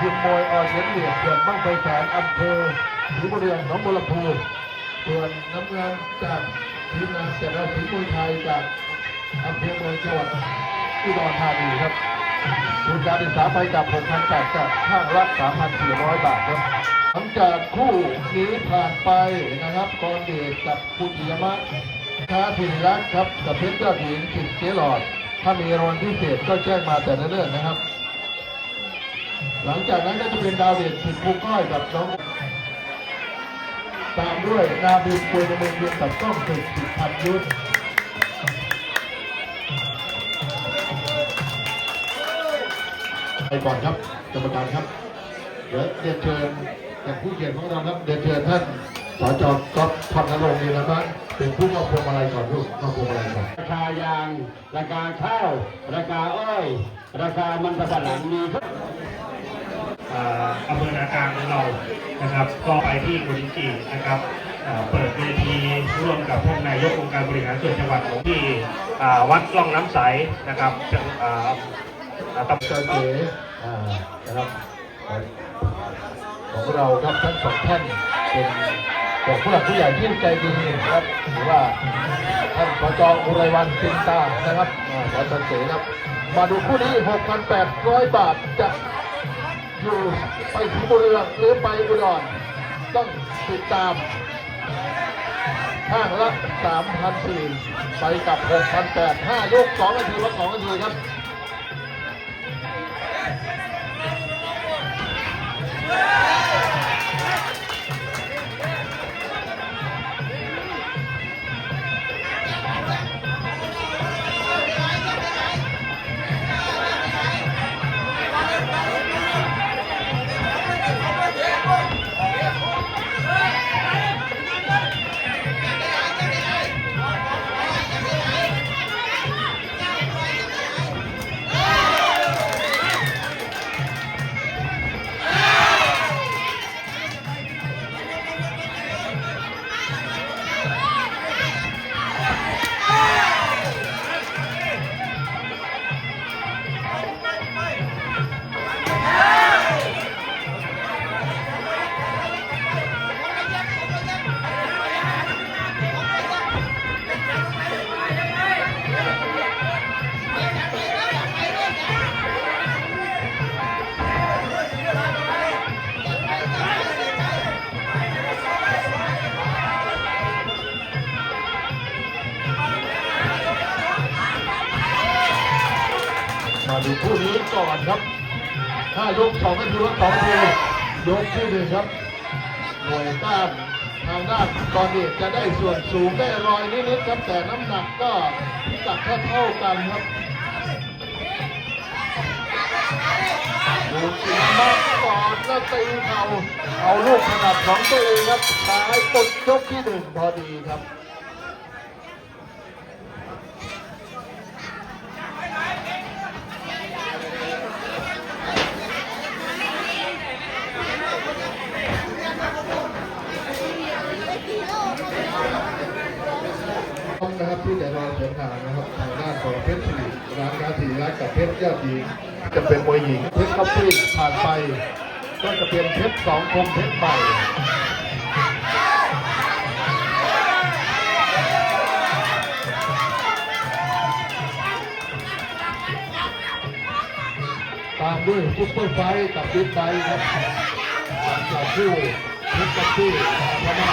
วยมมวยออเชียนเหลียดเกิดบ้างไฟแสนอำเภอศรีบุรีย์หนองบัวลำพูส่วนน้ำเงินจากทีมงานจากราศีมวยไทยจากอำเภอเมืองจังหวัดอุดรธานีครับทุนการศึกษาไปกับ6,800จากข้างละ3,400 บาทครับหลังจากคู่นี้ผ่านไปนะครับกรเดชกับคุณยมะท้าสิริรักษ์ครับกับเพชรเจ้าหญิงสิทธิ์เจหลอด ถ้ามีรางวัลพิเศษก็แจ้งมาแต่เนิ่นๆนะครับ หลังจากนั้นก็จะเป็นดาวเด่นสิทธิ์ภูก้อยกับน้องตามด้วยนาบินปุยในเมืองเรียนกับก้องศึกสิทธิ์พันยุทธไปก่อนครับกรรมการครับเดี๋ยวเรียนเชิญจากผู้เขียนของเราครับเรียนเชิญท่านสจก๊อฟพันนรงค์นี่นะครับเป็นผู้มอบพวงมาลัยก่อนลูกมอบพวงมาลัยก่อนราคายาง ราคาข้าว ราคาอ้อย ราคามันสำปะหลังมีทุกอ่า อำเภอนาการของเรานะครับ ก็ไปที่กุริจีนะครับเปิดเวทีร่วมกับพวกนายกองค์การบริหารส่วนจังหวัดของที่วัดร่องน้ำใสนะครับจังอาตำบลเจ้าเก๋นะครับของเราครับทั้งสองท่านเป็นของผู้หลักผู้ใหญ่ที่ใจดีนะครับหรือว่าท่านสจอุไรวันสิงตานะครับอ่าสจเก๋ครับ มาดูคู่นี้ 6,800 บาทจะ อยู่ไปที่บุรีรัมย์หรือไปอุดรต้องติดตามข้างละ3,400ไปกับ6,800 5ยก2นาทีละ2นาทีครับ ดูคู่นี้ก่อนครับห้ายกสองนาทีละสองทียกที่หนึ่งครับหน่วยต้านทางด้านกอนเดชจะได้ส่วนสูงได้รอยนิดๆครับแต่น้ำหนักก็พิกัดเท่ากันครับดูสีมากก่อนแล้วตีเขาเอาลูกถนัดของตัวเองครับซ้ายปดยกที่หนึ่งพอดีครับที่จะรอเดิ นทางนะครับทางด้านของเพชรสิริร้านค้าสีร้านกับเพชรยอดหญิงจะเป็นมวยหญิงเพชรคอฟฟี่ผ่านไป ก็จะเป็นเพชรสองคมเพชรใหม่ตามด้วยซุปเปอร์ไฟท์กับบิ๊กไบครับหลังจากคู่เพชรคอฟฟี่พม่า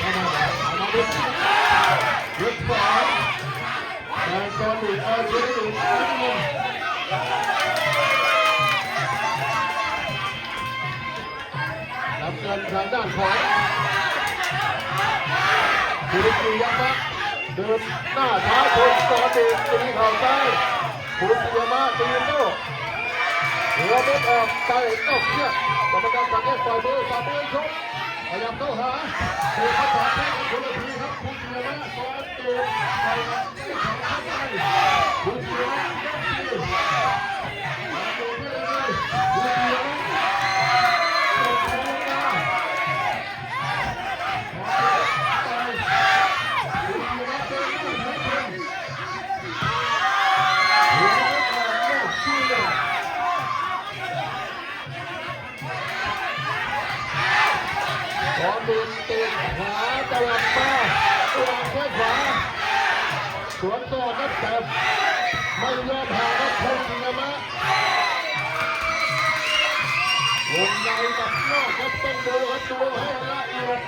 พม่าเอามา แดงกอนดีเอาเชียร์ดีเอารับเงินทางด้านของสุริกิยามะเดินหน้าท้าชนกอนดีตีเข่าซ้ายสุริกิยามะตีโต้หัวเม็ดออกใจนอกเชือกกรรมการสั่งให้ปล่อยมือฝ่ามือชก พยายามเข้าหาเตะเข้าต่อแข้งคนละทีครับคุณกิยามะซ้อนเตะไปครับข้าไปคุณกิยาม ขอดินเตะขวาตะลับมาตัวแข้งขวาสวนต่อครับแต่ไม่ยอมห่างครับพงศิยมะวงในกับนอกครับต้องดูครับดูให้ละเอียด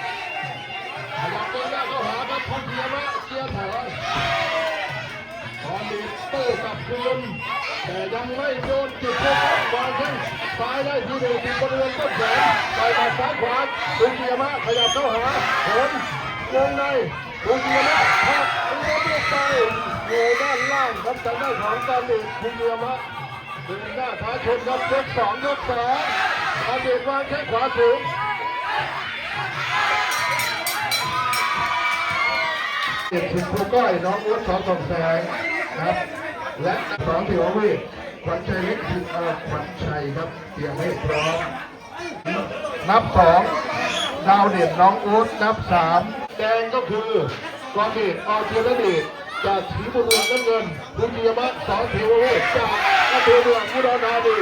ขยับตัวหน้าเข้าหาครับพงศิยมะเกียร์ถอยขอดินเตะกลับคืนแต่ยังไม่โดนจุดโฟกัสวางแข้ง ซ้ายได้ทีเดียวทีบริเวณต้นแขนไปมาซ้ายขวาพงศิยมะขยับเข้าหาผลวงในพงศิยมะพักอันนี้เรียกไปอยู่ด้านล่างครับทางด้านของการเด็กพงศิยมะดินหน้าท้าชนครับยกสองยกสองอาเดชวางแข้งขวาสูงเด็กถึงครูก้อยน้องอุ้นสอนส่องแสงครับ และสองที่ว่าวิ ขวัญชัยเล็กคือเออขวัญชัยครับเตรียมให้พร้อม นับสองดาวเด่นน้องอู๊ดนับสามแดงก็คือกองเดชอเทียรเดชจากสีบุรีน้ำเงินคุณเทียมะสอนเทวเวศจากอำเภอเมืองอุดรธานี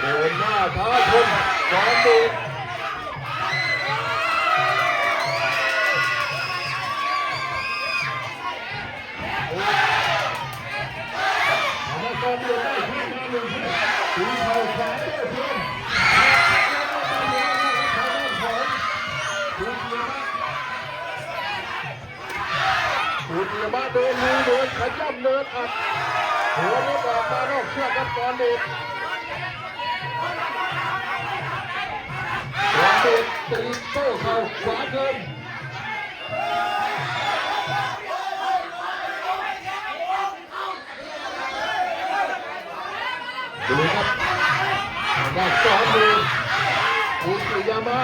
เดินหน้าท้าชนสอนเดช เอาละกองเดือดได้ที่มาหนึ่งสีเทาขวาเต้เพื่อนปูเตียมาเดินลุยเดินขย้ำเดินอัดหัวรถออกมานอกเชือกครับก่อนเด็กก่อนเด็กตีโต้เข่าขวาเกิน ดูครับทางด้านก่อนเด็กปูเตียมา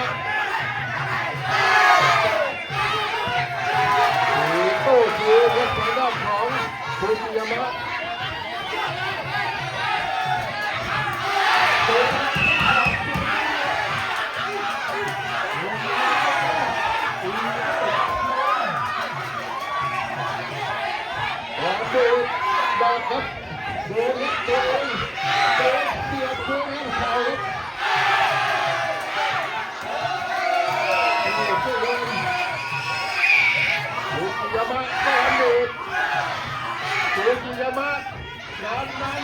มีโต้คืนครับทางด้านของคุณปิยมะขอดูดอกครับดูครั มะนอนนอน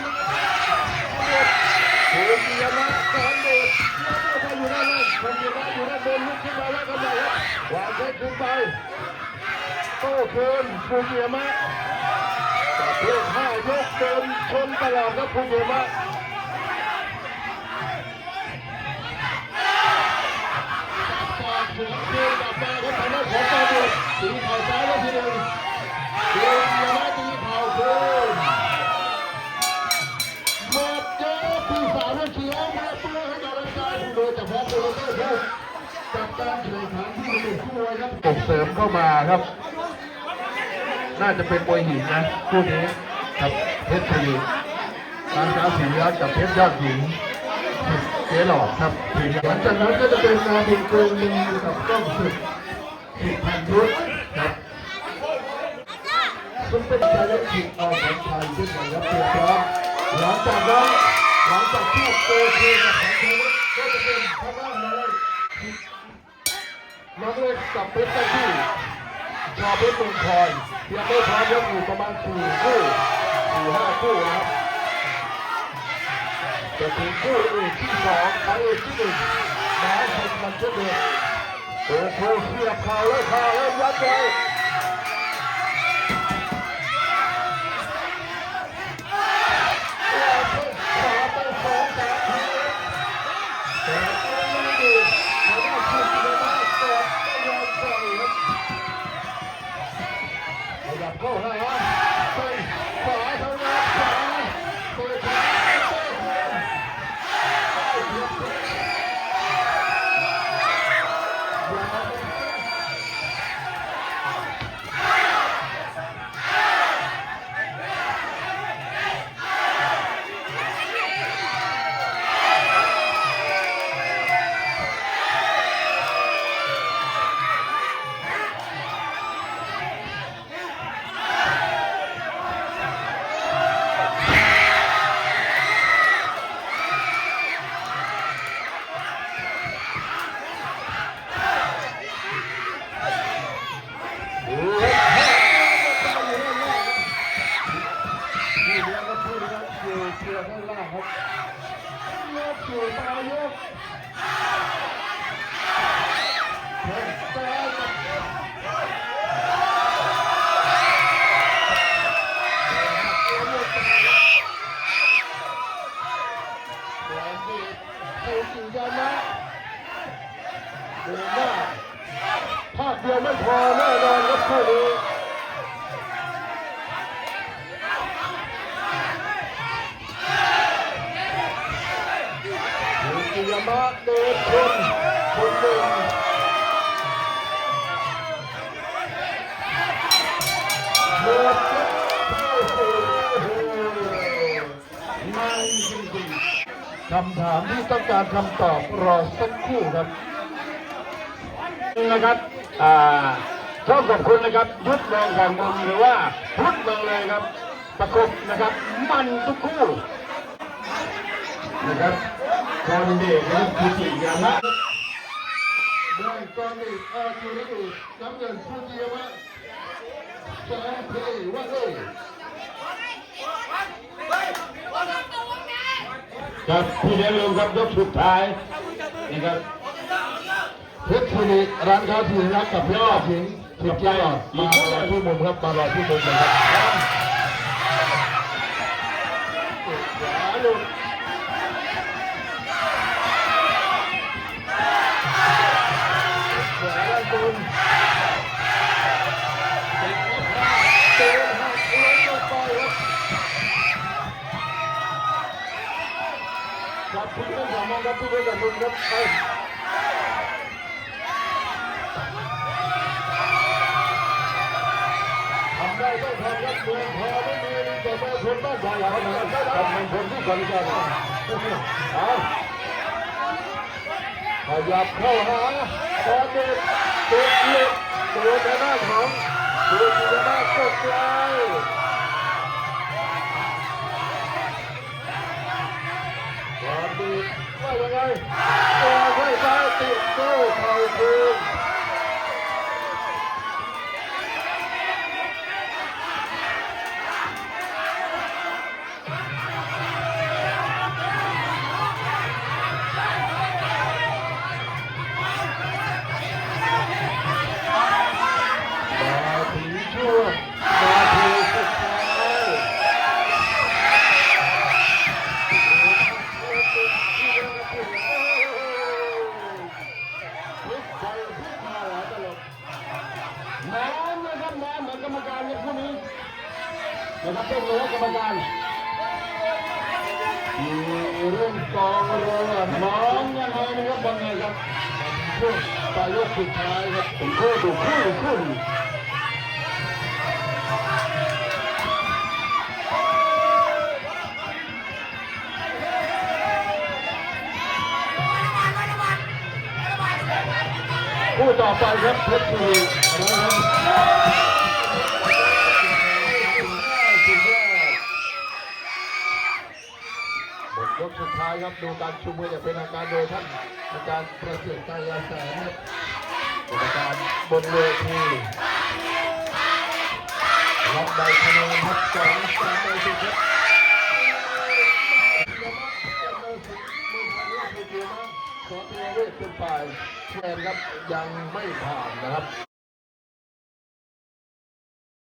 ภูมิยามะนอนเด็ดเลี้ยงเข้าไปอยู่ด้านล่างคนอยู่ด้านอยู่ด้านบนลุกขึ้นมาแล้วกันใหญ่ครับวางแค่ขึ้นไปโต้คืนสุกิยามะจับเพื่อข้ายกเดินชนตลอดครับสุกิยามะปากถึงเดินกลับมาครับทางด้านของตาเด็ดตีเข่าซ้ายแล้วทีหนึ่งเดินยามาตีเข่าคืน จัดกเสริมเข้ามาครับ น่าจะเป็นมวยหินนะคู่นี้ครับเพชรศรีนางสาวศรีรัตน์กับเพชรยอดหญิงเจ๊หลอดครับหลังจากนั้นก็จะเป็นนาทีเกินหนึ่งกับก้องสุดสิบพันยุทธครับซึ่งเป็นภารกิจเอาของไทยขึ้นมาแล้วเตรียมพร้อมหลังจากนั้นหลังจากที่โตคืนกับของไทยก็จะเป็นพม่าเลย น้องเล็กกับเพชรตะที่ชอเพชรเมืองคอยเพียงไม่พร้อมยกอยู่ประมาณสี่คู่สี่ห้าคู่นะครับจะถึงคู่เอกที่สองของเอกที่หนึ่งแม้ชนมันเช่นเดิมโอ้โหเสียบเข่าแล้วข่าแล้วยัดเลย แหลมดีคูยานะเดินภาพเดียวไม่พอแน่นอนครับคู่นี้คูกิยามะเดินคนคนหนึ่งหมด คำถามที่ต้องการคำตอบรอสักครู่ครับนะครับอ่าชอขอบคุณนะครับยุทธเมืองการบุญหรือว่าพุทธเมืองเลยครับ ประกบนะครับ มันทุกคู่นะครับคอนเดชนะครับคือจิยามะได้กองอีกอาจูริอุน้ำเงินฟูจิยามะสงเพลว่าเอ้ย ครับพี่เลี้ยงลงครับยกสุดท้ายนี่ครับเพชรสิริร้านค้าสิริรักกับเพชรสิงห์สิบเจ้ามารอที่มุมครับมารอที่มุมเลยครับ คนจับมือครับไปทำได้ต้องทำครับเมืองพอไม่มีแต่แม่ชนบ้านใหญ่เขาทำได้ทำเมืองพลที่ก่อนกันเอาขยับเข้าหาตอนเด็กตัวเล็กตัวชนะของตัวชนะกดไล่ต เรื่องกองเรือมน้อองยังไงนะครับบอลไงครับช่วงปลายยกสุดท้ายครับผมคู่ถูกคู่คู่คู่ต่อไปครับเพชรบุรีนะครับ กสุดท้ายครับดูการชูมืออย่างเป็นทางการโดยท่านอาจารย์ประเสริฐกายาแสนครับกรรมการบนเวทีรับใบคะแนนครับสองสามใบสิบครับสอเทเวศเป็นฝ่ายแทนครับยังไม่ผ่านนะครับ